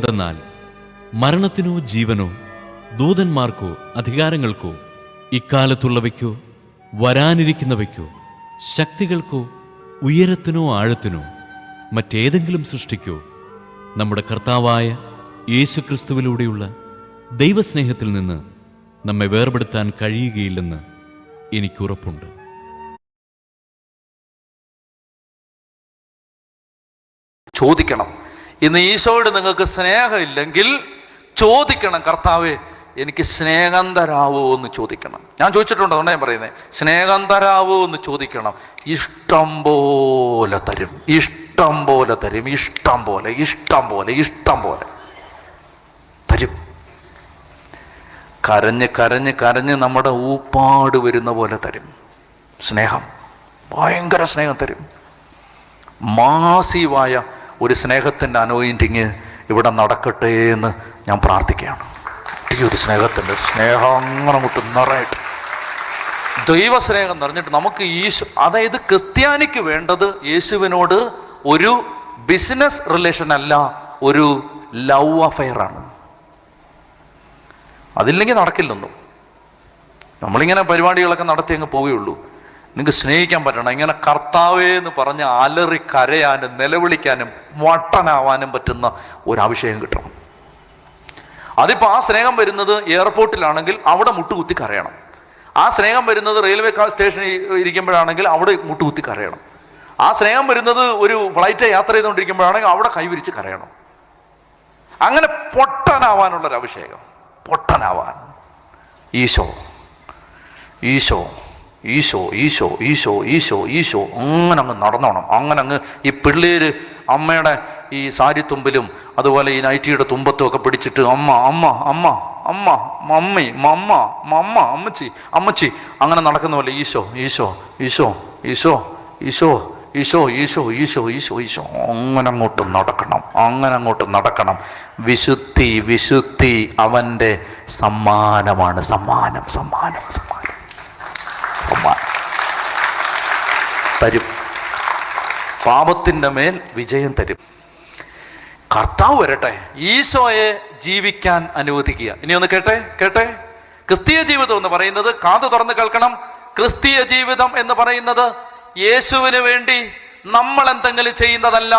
എന്തെന്നാൽ മരണത്തിനോ ജീവനോ ദൂതന്മാർക്കോ അധികാരങ്ങൾക്കോ ഇക്കാലത്തുള്ളവയ്ക്കോ വരാനിരിക്കുന്നവയ്ക്കോ ശക്തികൾക്കോ ഉയരത്തിനോ ആഴത്തിനോ മറ്റേതെങ്കിലും സൃഷ്ടിക്കോ നമ്മുടെ കർത്താവായ യേശുക്രിസ്തുവിലൂടെയുള്ള ദൈവസ്നേഹത്തിൽ നിന്ന് നമ്മെ വേർപെടുത്താൻ കഴിയുകയില്ലെന്ന് എനിക്കുറപ്പുണ്ട്. ചോദിക്കണം. ഇന്ന് ഈശോയോട് നിങ്ങൾക്ക് സ്നേഹമില്ലെങ്കിൽ ചോദിക്കണം കർത്താവേ എനിക്ക് സ്നേഹം തരാവോ എന്ന് ചോദിക്കണം. ഞാൻ ചോദിച്ചിട്ടുണ്ട് അതുകൊണ്ട് ഞാൻ പറയുന്നത് സ്നേഹം തരാവോ എന്ന് ചോദിക്കണം. ഇഷ്ടം പോലെ തരും. ഇഷ്ടം പോലെ തരും. ഇഷ്ടം പോലെ ഇഷ്ടം പോലെ ഇഷ്ടം പോലെ തരും. കരഞ്ഞ് കരഞ്ഞ് കരഞ്ഞ് നമ്മുടെ ഊപ്പാട് വരുന്ന പോലെ തരും. സ്നേഹം. ഭയങ്കര സ്നേഹം തരും. മാസീവായ ഒരു സ്നേഹത്തിന്റെ അനോയിന്റിങ് ഇവിടെ നടക്കട്ടെ എന്ന് ഞാൻ പ്രാർത്ഥിക്കുകയാണ്. ഈ ഒരു സ്നേഹത്തിന്റെ സ്നേഹം അങ്ങനെ മുട്ട് നിറയട്ടെ ദൈവസ്നേഹം നിറഞ്ഞിട്ട് നമുക്ക് യേശു അതായത് ക്രിസ്ത്യാനിക്ക് വേണ്ടത് യേശുവിനോട് ഒരു ബിസിനസ് റിലേഷൻ അല്ല ഒരു ലവ് അഫെയറാണ് അതില്ലെങ്കിൽ നടക്കില്ലൊന്നും. നമ്മളിങ്ങനെ പരിപാടികളൊക്കെ നടത്തി അങ്ങ് പോവുകയുള്ളൂ. നിങ്ങൾക്ക് സ്നേഹിക്കാൻ പറ്റണം. ഇങ്ങനെ കർത്താവേ എന്ന് പറഞ്ഞ് അലറി കരയാനും നിലവിളിക്കാനും വട്ടനാവാനും പറ്റുന്ന ഒരു കിട്ടണം. അതിപ്പോൾ ആ സ്നേഹം വരുന്നത് എയർപോർട്ടിലാണെങ്കിൽ അവിടെ മുട്ടുകുത്തി കരയണം. ആ സ്നേഹം വരുന്നത് റെയിൽവേ സ്റ്റേഷനിൽ ഇരിക്കുമ്പോഴാണെങ്കിൽ അവിടെ മുട്ടുകുത്തി കരയണം. ആ സ്നേഹം വരുന്നത് ഒരു ഫ്ലൈറ്റ് യാത്ര ചെയ്തുകൊണ്ടിരിക്കുമ്പോഴാണെങ്കിൽ അവിടെ കൈവിരിച്ച് കരയണം. അങ്ങനെ പൊട്ടനാവാനുള്ളൊരു അഭിഷേകം പൊട്ടനാവാൻ. ഈശോ. ഈശോ. ഈശോ ഈശോ ഈശോ ഈശോ ഈശോ അങ്ങനെ അങ്ങ് നടന്നോണം അങ്ങനെ അങ്ങ് ഈ പിള്ളേര് അമ്മയുടെ ഈ സാരിത്തുമ്പിലും അതുപോലെ ഈ നൈറ്റിയുടെ തുമ്പത്തും ഒക്കെ പിടിച്ചിട്ട് അമ്മ അമ്മ അമ്മ അമ്മ മമ്മി മമ്മ മമ്മ അമ്മച്ചി അമ്മച്ചി അങ്ങനെ നടക്കുന്ന പോലെ ഈശോ ഈശോ ഈശോ ഈശോ ഈശോ ഈശോ ഈശോ ഈശോ ഈശോ ഈശോ അങ്ങനെ അങ്ങോട്ട് നടക്കണം അങ്ങനെ അങ്ങോട്ട് നടക്കണം വിശുദ്ധി വിശുദ്ധി അവന്റെ സമ്മാനമാണ് സമ്മാനം സമ്മാനം സമ്മാനം സമ്മാനം തരും. പാപത്തിന്റെ മേൽ വിജയം തരും. കർത്താവ് വരട്ടെ. ഈശോയെ ജീവിക്കാൻ അനുവദിക്കുക. ഇനി ഒന്ന് കേട്ടെ? കേട്ടെ? ക്രിസ്തീയ ജീവിതം എന്ന് പറയുന്നത് കാത് തുറന്ന് കേൾക്കണം. ക്രിസ്തീയ ജീവിതം എന്ന് പറയുന്നത് യേശുവിന് വേണ്ടി നമ്മൾ എന്തെങ്കിലും ചെയ്യുന്നതല്ല.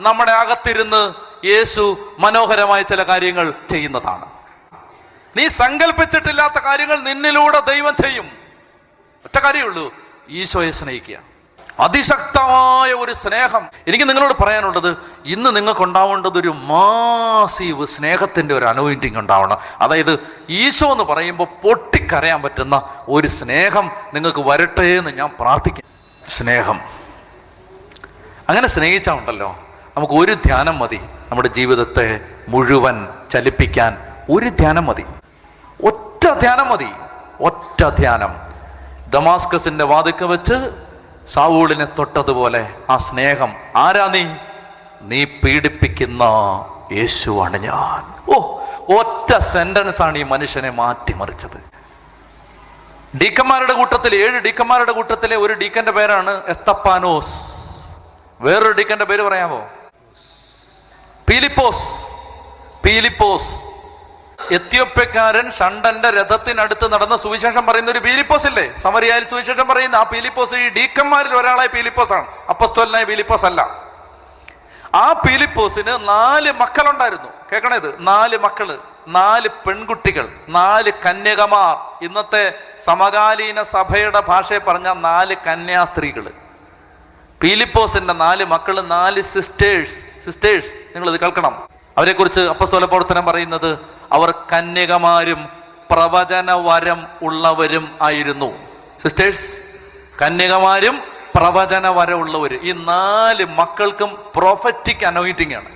നമ്മുടെ അകത്തിരുന്ന് യേശു മനോഹരമായ ചില കാര്യങ്ങൾ ചെയ്യുന്നതാണ്. നീ സങ്കല്പിച്ചിട്ടില്ലാത്ത കാര്യങ്ങൾ നിന്നിലൂടെ ദൈവം ചെയ്യും. ഒറ്റ കാര്യമുള്ളൂ ഈശോയെ സ്നേഹിക്കുക. അതിശക്തമായ ഒരു സ്നേഹം. എനിക്ക് നിങ്ങളോട് പറയാനുള്ളത് ഇന്ന് നിങ്ങൾക്ക് ഉണ്ടാവേണ്ടത് ഒരു മാസീവ് സ്നേഹത്തിന്റെ ഒരു അനോയിന്റിങ് ഉണ്ടാവണം. അതായത് ഈശോ എന്ന് പറയുമ്പോൾ പൊട്ടിക്കരയാൻ പറ്റുന്ന ഒരു സ്നേഹം നിങ്ങൾക്ക് വരട്ടെ എന്ന് ഞാൻ പ്രാർത്ഥിക്കും സ്നേഹം. അങ്ങനെ സ്നേഹിച്ചാൽ ഉണ്ടല്ലോ. നമുക്ക് ഒരു ധ്യാനം മതി. നമ്മുടെ ജീവിതത്തെ മുഴുവൻ ചലിപ്പിക്കാൻ ഒരു ധ്യാനം മതി. ഒറ്റ ധ്യാനം മതി. ഒറ്റ ധ്യാനം. ദമാസ്കസിന്റെ വാതിക്ക വെച്ച് സാവൂളിനെ തൊട്ടതുപോലെ ആ സ്നേഹം ആരാ നീ? നീ പീഡിപ്പിക്കുന്ന യേശുവാണ് ഞാൻ. ഓ ഒറ്റ സെന്റൻസ് ആണ് ഈ മനുഷ്യനെ മാറ്റിമറിച്ചത്. ഡീക്കന്മാരുടെ കൂട്ടത്തിൽ ഏഴ് ഡീക്കന്മാരുടെ കൂട്ടത്തിലെ ഒരു ഡീക്കന്റെ പേരാണ് എസ്തപ്പാനോസ്. വേറൊരു ഡീക്കന്റെ പേര് പറയാമോ? പീലിപ്പോസ്. പീലിപ്പോസ്. എത്യോപ്യക്കാരൻ ഷണ്ടന്റെ രഥത്തിനടുത്ത് നടന്ന സുവിശേഷം പറയുന്ന ഒരു പീലിപ്പോസ് ഇല്ലേ? സമരിയായിൽ സുവിശേഷം പറയുന്ന ആ പീലിപ്പോസ് ഈ ഡീക്കന്മാരിൽ ഒരാളായ പീലിപ്പോസ് ആണ് അപ്പസ്തോലനായ പീലിപ്പോസ് അല്ല. ആ പീലിപ്പോസിന് നാല് മക്കളുണ്ടായിരുന്നു. കേൾക്കണേ ഇത്? നാല് മക്കൾ നാല് പെൺകുട്ടികൾ നാല് കന്യകമാർ. ഇന്നത്തെ സമകാലീന സഭയുടെ ഭാഷയെ പറഞ്ഞ നാല് കന്യാസ്ത്രീകൾ പീലിപ്പോസിന്റെ നാല് മക്കൾ നാല് സിസ്റ്റേഴ്സ്. സിസ്റ്റേഴ്സ് നിങ്ങൾ ഇത് കേൾക്കണം. അവരെക്കുറിച്ച് അപ്പസ്തോല പ്രവർത്തനം പറയുന്നത് അവർ കന്യകമാരും പ്രവചനവരം ഉള്ളവരും ആയിരുന്നു. സിസ്റ്റേഴ്സ് കന്യകമാരും പ്രവചനവരമുള്ളവർ. ഈ നാല് മക്കൾക്കും പ്രോഫറ്റിക് അനോയിറ്റിംഗ് ആണ്.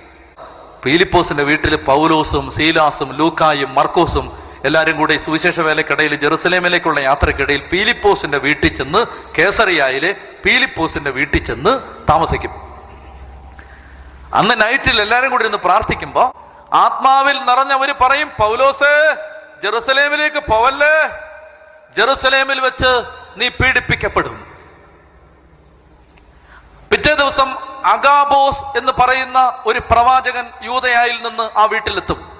പീലിപ്പോസിന്റെ വീട്ടിൽ പൗലോസും സീലാസും ലൂക്കായും മർക്കോസും എല്ലാവരും കൂടി സുവിശേഷ വേലക്കിടയിൽ ജെറുസലേമിലേക്കുള്ള യാത്രക്കിടയിൽ പീലിപ്പോസിന്റെ വീട്ടിൽ ചെന്ന് കേസറിയായിലെ പീലിപ്പോസിന്റെ വീട്ടിൽ ചെന്ന് താമസിക്കും. അന്ന് നൈറ്റിൽ എല്ലാവരും കൂടി ഇരുന്ന് പ്രാർത്ഥിക്കുമ്പോ ആത്മാവിൽ നിറഞ്ഞവർ പറയും പൗലോസ് ജെറുസലേമിലേക്ക് പോവല്ലേ? ജെറുസലേമിൽ വെച്ച് നീ പീഡിപ്പിക്കപ്പെടും. പിറ്റേ ദിവസം അഗാബോസ് എന്ന് പറയുന്ന ഒരു പ്രവാചകൻ യൂതയായിൽ നിന്ന് ആ വീട്ടിലെത്തും.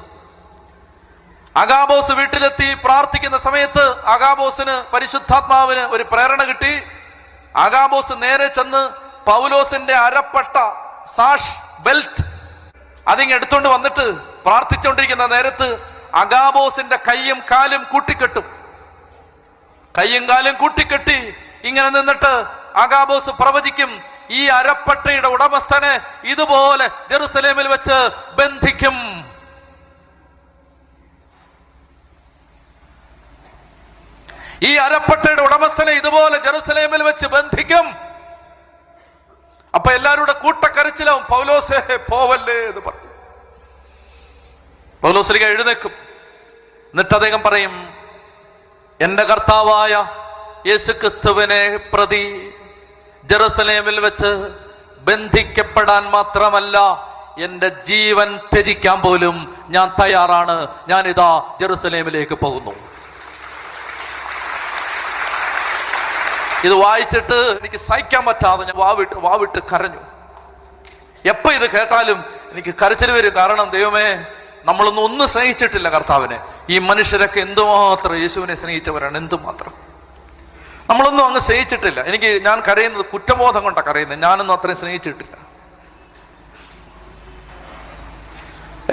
അഗാബോസ് വീട്ടിലെത്തി പ്രാർത്ഥിക്കുന്ന സമയത്ത് അഗാബോസിന് പരിശുദ്ധാത്മാവിന് ഒരു പ്രേരണ കിട്ടി. അഗാബോസ് നേരെ ചെന്ന് പൗലോസിന്റെ അരപ്പട്ട സാഷ് ബെൽറ്റ് അതിങ് എടുത്തോണ്ട് വന്നിട്ട് പ്രാർത്ഥിച്ചുകൊണ്ടിരിക്കുന്ന നേരത്ത് അഗാബോസിന്റെ കൈയും കാലും കൂട്ടിക്കെട്ടും. കയ്യും കാലും കൂട്ടിക്കെട്ടി ഇങ്ങനെ നിന്നിട്ട് അഗാബോസ് പ്രവചിക്കും ഈ അരപ്പട്ടയുടെ ഉടമസ്ഥനെ ഇതുപോലെ ജെറുസലേമിൽ വെച്ച് ബന്ധിക്കും. ഈ അരപ്പട്ടയുടെ ഉടമസ്ഥനെ ഇതുപോലെ ജെറുസലേമിൽ വെച്ച് ബന്ധിക്കും. അപ്പൊ എല്ലാവരുടെ കൂട്ടക്കരച്ചിലാവും പൗലോസേ പോവല്ലേ എന്ന് പറയും പൗലോസ്ലിക എഴുന്നേക്കും എന്നിട്ട് അദ്ദേഹം പറയും എന്റെ കർത്താവായ യേശു ക്രിസ്തുവിനെ പ്രതി ജെറുസലേമിൽ വെച്ച് ബന്ധിക്കപ്പെടാൻ മാത്രമല്ല എന്റെ ജീവൻ ത്യജിക്കാൻ പോലും ഞാൻ തയ്യാറാണ്. ഞാൻ ഇതാ ജെറുസലേമിലേക്ക് പോകുന്നു. ഇത് വായിച്ചിട്ട് എനിക്ക് സഹിക്കാൻ പറ്റാതെ ഞാൻ വാവിട്ട് വാവിട്ട് കരഞ്ഞു. എപ്പോ ഇത് കേട്ടാലും എനിക്ക് കരച്ചിൽ വരും. കാരണം ദൈവമേ നമ്മളൊന്നും ഒന്നും സ്നേഹിച്ചിട്ടില്ല കർത്താവിനെ. ഈ മനുഷ്യരൊക്കെ എന്തുമാത്രം യേശുവിനെ സ്നേഹിച്ചവരാണ്? എന്തുമാത്രം? നമ്മളൊന്നും അങ്ങ് സ്നേഹിച്ചിട്ടില്ല. എനിക്ക് ഞാൻ കരയുന്നത് കുറ്റബോധം കൊണ്ടാണ് കരയുന്നത്. ഞാനൊന്നും അത്രയും സ്നേഹിച്ചിട്ടില്ല.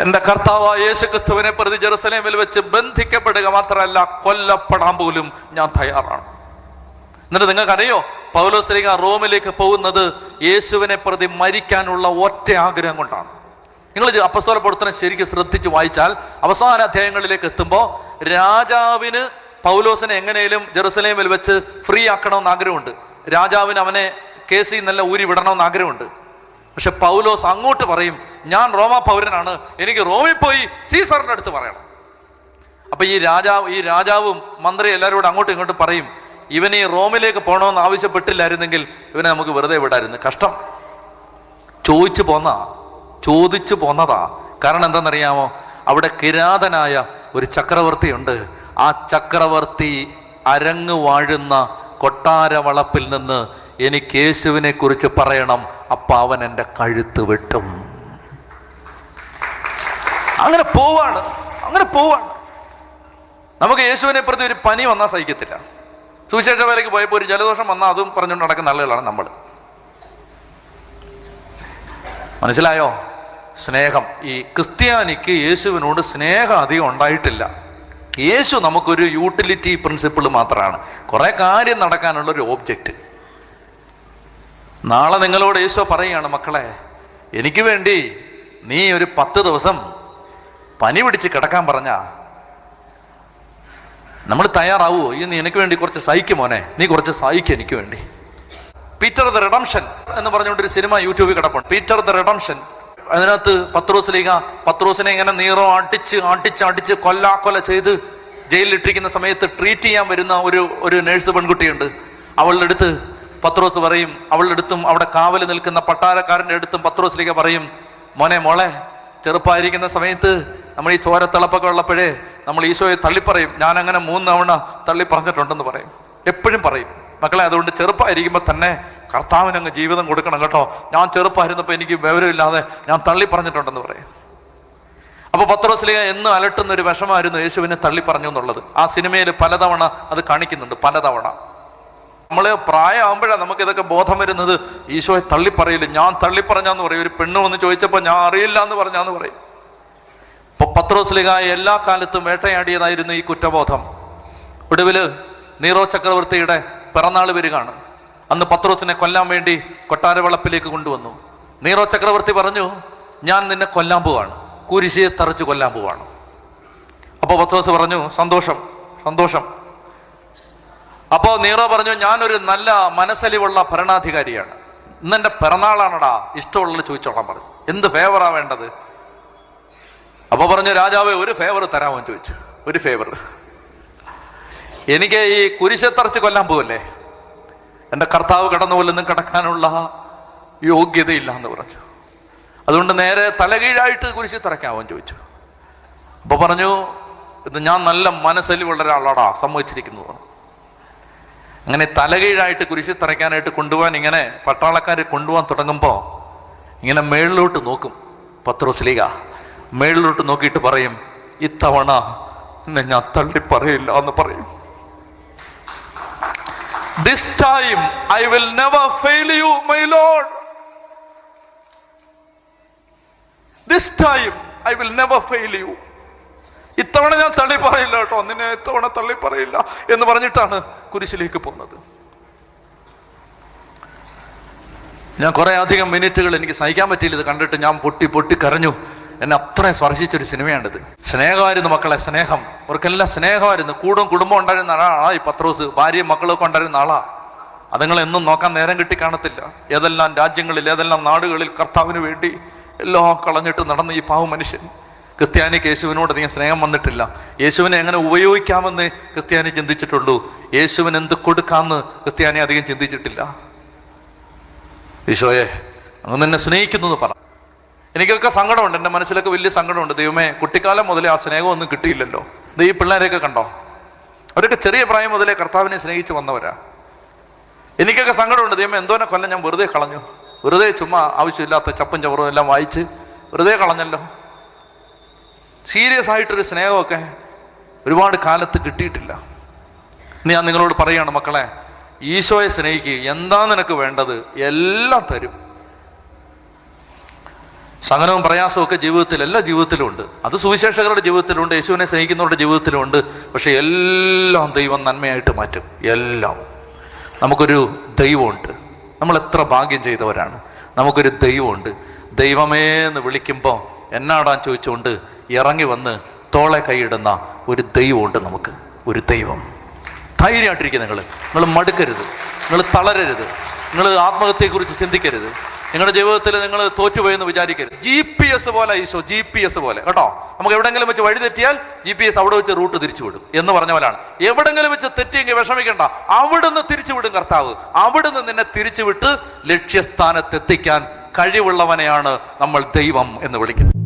എന്റെ കർത്താവ് യേശു ക്രിസ്തുവിനെ പ്രതി ജെറുസലേമിൽ വെച്ച് ബന്ധിക്കപ്പെടുക മാത്രമല്ല കൊല്ലപ്പെടാൻ പോലും ഞാൻ തയ്യാറാണ്. എന്നിട്ട് നിങ്ങൾക്കറിയോ? പൗലോസ്ലിക റോമിലേക്ക് പോകുന്നത് യേശുവിനെ പ്രതി മരിക്കാനുള്ള ഒറ്റ ആഗ്രഹം കൊണ്ടാണ്. നിങ്ങൾ അപ്പസ്തോല പ്രവർത്തനം ശരിക്കും ശ്രദ്ധിച്ച് വായിച്ചാൽ അവസാന അധ്യായങ്ങളിലേക്ക് എത്തുമ്പോൾ രാജാവിന് പൗലോസിനെ എങ്ങനെയും ജെറുസലേമിൽ വെച്ച് ഫ്രീ ആക്കണമെന്ന് ആഗ്രഹമുണ്ട്. രാജാവിന് അവനെ കേസിൽ നല്ല ഊരി വിടണമെന്ന് ആഗ്രഹമുണ്ട്. പക്ഷെ പൗലോസ് അങ്ങോട്ട് പറയും ഞാൻ റോമാ പൗരനാണ്. എനിക്ക് റോമിൽ പോയി സീസറിന്റെ അടുത്ത് പറയണം. അപ്പൊ ഈ രാജാവ് ഈ രാജാവും മന്ത്രി എല്ലാവരും കൂടെ അങ്ങോട്ടും ഇങ്ങോട്ടും പറയും ഇവൻ ഈ റോമിലേക്ക് പോകണമെന്ന് ആവശ്യപ്പെട്ടില്ലായിരുന്നെങ്കിൽ ഇവനെ നമുക്ക് വെറുതെ വിടായിരുന്നു. കഷ്ടം. ചോദിച്ചു പോന്ന. ചോദിച്ചു പോന്നതാ. കാരണം എന്താണെന്നറിയാമോ? അവിടെ കിരാതനായ ഒരു ചക്രവർത്തിയുണ്ട്. ആ ചക്രവർത്തി അരങ്ങ് വാഴുന്ന കൊട്ടാരവളപ്പിൽ നിന്ന് എനിക്ക് യേശുവിനെ കുറിച്ച് പറയണം. അപ്പ അവൻ എന്റെ കഴുത്ത് വെട്ടും. അങ്ങനെ പോവാണ്. അങ്ങനെ പോവാണ്. നമുക്ക് യേശുവിനെ പ്രതി ഒരു പനി വന്നാൽ സഹിക്കത്തില്ല. സുവിശേഷ വേലയ്ക്ക് പോയപ്പോൾ ഒരു ജലദോഷം വന്നാൽ അതും പറഞ്ഞുകൊണ്ട് നടക്കുന്ന ആളുകളാണ് നമ്മൾ. മനസ്സിലായോ? സ്നേഹം. ഈ ക്രിസ്ത്യാനിക്ക് യേശുവിനോട് സ്നേഹം അധികം ഉണ്ടായിട്ടില്ല. യേശു നമുക്കൊരു യൂട്ടിലിറ്റി പ്രിൻസിപ്പിൾ മാത്രമാണ് കുറേ കാര്യം നടക്കാനുള്ള ഒരു ഓബ്ജക്റ്റ്. നാളെ നിങ്ങളോട് യേശു പറയുകയാണ് മക്കളെ എനിക്ക് വേണ്ടി നീ ഒരു പത്ത് ദിവസം പനി പിടിച്ച് കിടക്കാൻ പറഞ്ഞ നമ്മൾ തയ്യാറാവുമോ ഈ നീ എനിക്ക് വേണ്ടി കുറച്ച് സഹിക്കും മോനെ. നീ കുറച്ച് സഹിക്കും എനിക്ക് വേണ്ടി. പീറ്റർ ദ റിഡംഷൻ എന്ന് പറഞ്ഞുകൊണ്ട് ഒരു സിനിമ യൂട്യൂബിൽ കിടപ്പുണ്ട്. Peter the redemption. അതിനകത്ത് പത്രോസ് ലീഗ പത്രോസിനെ ഇങ്ങനെ നീറോ അടിച്ച് അടിച്ച് അടിച്ച് കൊല്ലാക്കൊല ചെയ്ത് ജയിലിലിട്ടിരിക്കുന്ന സമയത്ത് ട്രീറ്റ് ചെയ്യാൻ വരുന്ന ഒരു ഒരു നേഴ്സ് പെൺകുട്ടിയുണ്ട്. അവളുടെ അടുത്ത് പത്രോസ് പറയും അവളുടെ അടുത്തും അവിടെ കാവൽ നിൽക്കുന്ന പട്ടാരക്കാരന്റെ അടുത്തും പത്രോസ് ലീഗ പറയും മോനെ മോളെ ചെറുപ്പമായിരിക്കുന്ന സമയത്ത് നമ്മൾ ഈ ചോരത്തിളപ്പൊക്കെ ഉള്ളപ്പോഴേ നമ്മൾ ഈശോയെ തള്ളിപ്പറയും. ഞാൻ അങ്ങനെ മൂന്ന് തവണ തള്ളി പറഞ്ഞിട്ടുണ്ടെന്ന് പറയും. എപ്പോഴും പറയും. മക്കളെ അതുകൊണ്ട് ചെറുപ്പമായിരിക്കുമ്പോൾ തന്നെ കർത്താവിന് അങ്ങ് ജീവിതം കൊടുക്കണം കേട്ടോ. ഞാൻ ചെറുപ്പമായിരുന്നപ്പോൾ എനിക്ക് വിവരമില്ലാതെ ഞാൻ തള്ളി പറഞ്ഞിട്ടുണ്ടെന്ന് പറയും. അപ്പോൾ പത്രോസ്ലിക എന്ന് അലട്ടുന്ന ഒരു വിഷമായിരുന്നു യേശുവിനെ തള്ളി പറഞ്ഞു എന്നുള്ളത്. ആ സിനിമയിൽ പലതവണ അത് കാണിക്കുന്നുണ്ട്. പലതവണ. നമ്മൾ പ്രായമാകുമ്പോഴാണ് നമുക്ക് ഇതൊക്കെ ബോധം വരുന്നത്. ഈശോയെ തള്ളിപ്പറയില്ല ഞാൻ തള്ളിപ്പറഞ്ഞാന്ന് പറയും. ഒരു പെണ്ണ് വന്ന് ചോദിച്ചപ്പോൾ ഞാൻ അറിയില്ല എന്ന് പറഞ്ഞാന്ന് പറയും. ഇപ്പൊ പത്രോസ്ലിക എല്ലാ കാലത്തും വേട്ടയാടിയതായിരുന്നു ഈ കുറ്റബോധം. ഒടുവിൽ നീറോ ചക്രവർത്തിയുടെ പിറന്നാൾ വരികയാണ്. അന്ന് പത്രോസിനെ കൊല്ലാൻ വേണ്ടി കൊട്ടാരവളപ്പിലേക്ക് കൊണ്ടുവന്നു. നീറോ ചക്രവർത്തി പറഞ്ഞു ഞാൻ നിന്നെ കൊല്ലാൻ പോവാണ്. കുരിശിയെ തറച്ച് കൊല്ലാൻ പോവാണ്. അപ്പോൾ പത്രോസ് പറഞ്ഞു സന്തോഷം സന്തോഷം. അപ്പോ നീറോ പറഞ്ഞു ഞാനൊരു നല്ല മനസ്സലിവുള്ള ഭരണാധികാരിയാണ്. ഇന്ന് എന്റെ പിറന്നാളാണടാ. ഇഷ്ടമുള്ളത് ചോദിച്ചോളാൻ പറഞ്ഞു. എന്ത് ഫേവറാ വേണ്ടത്? അപ്പൊ പറഞ്ഞു രാജാവ് ഒരു ഫേവർ തരാമോ? ചോദിച്ചു. ഒരു ഫേവർ എനിക്ക് ഈ കുരിശത്തറച്ച് കൊല്ലാൻ പോവല്ലേ? എന്റെ കർത്താവ് കടന്നു പോലൊന്നും കിടക്കാനുള്ള യോഗ്യതയില്ല എന്ന് പറഞ്ഞു. അതുകൊണ്ട് നേരെ തലകീഴായിട്ട് കുരിശി തറയ്ക്കാമോ ചോദിച്ചു. അപ്പൊ പറഞ്ഞു ഇത് ഞാൻ നല്ല മനസ്സലിവുള്ള ഒരാളാടാ സമ്മതിച്ചിരിക്കുന്നു. അങ്ങനെ തലകീഴായിട്ട് കുരിശി തറയ്ക്കാനായിട്ട് കൊണ്ടുപോകാൻ ഇങ്ങനെ പട്ടാളക്കാർ കൊണ്ടുപോകാൻ തുടങ്ങുമ്പോൾ ഇങ്ങനെ മേളിലോട്ട് നോക്കും പത്രോസ്ലീഗ മേളിലോട്ട് നോക്കിയിട്ട് പറയും ഇത്തവണ എന്നെ ഞാൻ തള്ളി പറയില്ല എന്ന് പറയും. This time I will never fail you my Lord this time I will never fail you ഇത്തവണ ഞാൻ തള്ളി പറയില്ല കേട്ടോ. നിന്നെ ഇത്തവണ തള്ളി പറയില്ല എന്ന് പറഞ്ഞിട്ടാണ് കുരിശിലേക്ക് പോകുന്നത്. ഞാൻ കുറെ അധികം മിനിറ്റുകൾ എനിക്ക് സഹിക്കാൻ പറ്റിയില്ല. ഇത് കണ്ടിട്ട് ഞാൻ പൊട്ടി പൊട്ടി കരഞ്ഞു. എന്നെ അത്രയും സ്പർശിച്ചൊരു സിനിമയാണിത്. സ്നേഹമായിരുന്നു മക്കളെ സ്നേഹം. അവർക്കെല്ലാം സ്നേഹമായിരുന്നു. കൂടും കുടുംബം ഉണ്ടായിരുന്ന ആളാ ഈ പത്രോസ്. ഭാര്യയും മക്കളൊക്കെ ഉണ്ടായിരുന്ന ആളാ. അതുങ്ങൾ എന്നും നോക്കാൻ നേരം കിട്ടി കാണത്തില്ല. ഏതെല്ലാം രാജ്യങ്ങളിൽ ഏതെല്ലാം നാടുകളിൽ കർത്താവിന് വേണ്ടി എല്ലാം കളഞ്ഞിട്ട് നടന്ന ഈ പാവ മനുഷ്യൻ. ക്രിസ്ത്യാനിക്ക് യേശുവിനോട് അധികം സ്നേഹം വന്നിട്ടില്ല. യേശുവിനെ എങ്ങനെ ഉപയോഗിക്കാമെന്ന് ക്രിസ്ത്യാനി ചിന്തിച്ചിട്ടുള്ളൂ. യേശുവിന് എന്ത് കൊടുക്കാമെന്ന് ക്രിസ്ത്യാനി അധികം ചിന്തിച്ചിട്ടില്ല. ഈശോയെ അങ്ങ് നിന്നെ സ്നേഹിക്കുന്നു പറ. എനിക്കൊക്കെ സങ്കടമുണ്ട് എന്റെ മനസ്സിലൊക്കെ വലിയ സങ്കടമുണ്ട്. ദൈവമേ കുട്ടിക്കാലം മുതലേ ആ സ്നേഹമൊന്നും കിട്ടിയില്ലല്ലോ. ഇത് ഈ പിള്ളേരെയൊക്കെ കണ്ടോ? അവരൊക്കെ ചെറിയ പ്രായം മുതലേ കർത്താവിനെ സ്നേഹിച്ച് വന്നവരാ. എനിക്കൊക്കെ സങ്കടമുണ്ട് ദൈവമേ എന്തോനെ കൊല്ലം ഞാൻ വെറുതെ കളഞ്ഞു. വെറുതെ ചുമ്മാ ആവശ്യമില്ലാത്ത ചപ്പും ചവറും എല്ലാം വായിച്ച് വെറുതെ കളഞ്ഞല്ലോ. സീരിയസ് ആയിട്ടൊരു സ്നേഹമൊക്കെ ഒരുപാട് കാലത്ത് കിട്ടിയിട്ടില്ല. ഇന്ന് ഞാൻ നിങ്ങളോട് പറയുകയാണ് മക്കളെ ഈശോയെ സ്നേഹിക്കുക എന്താ നിനക്ക് വേണ്ടത്? എല്ലാം തരും. സഹനവും പ്രയാസവും ഒക്കെ ജീവിതത്തിൽ എല്ലാ ജീവിതത്തിലും ഉണ്ട്. അത് സുവിശേഷകരുടെ ജീവിതത്തിലുണ്ട് യേശുവിനെ സ്നേഹിക്കുന്നവരുടെ ജീവിതത്തിലുണ്ട് പക്ഷെ എല്ലാം ദൈവം നന്മയായിട്ട് മാറ്റും. എല്ലാം. നമുക്കൊരു ദൈവമുണ്ട്. നമ്മൾ എത്ര ഭാഗ്യം ചെയ്തവരാണ്. നമുക്കൊരു ദൈവമുണ്ട്. ദൈവമേ എന്ന് വിളിക്കുമ്പോൾ എന്നാടാൻ ചോദിച്ചുകൊണ്ട് ഇറങ്ങി വന്ന് തോളെ കൈയിടുന്ന ഒരു ദൈവമുണ്ട് നമുക്ക്. ഒരു ദൈവം. ധൈര്യമായിട്ടിരിക്കുക നിങ്ങൾ നിങ്ങൾ മടുക്കരുത്. നിങ്ങൾ തളരരുത്. നിങ്ങൾ ആത്മഹത്യയെക്കുറിച്ച് ചിന്തിക്കരുത്. നിങ്ങളുടെ ജീവിതത്തിൽ നിങ്ങൾ തോറ്റുപോയെന്ന് വിചാരിക്കരുത്. ജി പി എസ് പോലെ ഈശോ ജി പി എസ് പോലെ. കേട്ടോ? നമുക്ക് എവിടെങ്കിലും വെച്ച് വഴി തെറ്റിയാൽ ജി പി എസ് അവിടെ വെച്ച് റൂട്ട് തിരിച്ചു വിടും എന്ന് പറഞ്ഞ പോലാണ്. എവിടെങ്കിലും വെച്ച് തെറ്റിയെങ്കിൽ വിഷമിക്കണ്ട. അവിടുന്ന് തിരിച്ചു വിടും കർത്താവ്. അവിടുന്ന് നിന്നെ തിരിച്ചുവിട്ട് ലക്ഷ്യസ്ഥാനത്തെത്തിക്കാൻ കഴിവുള്ളവനെയാണ് നമ്മൾ ദൈവം എന്ന് വിളിക്കുന്നത്.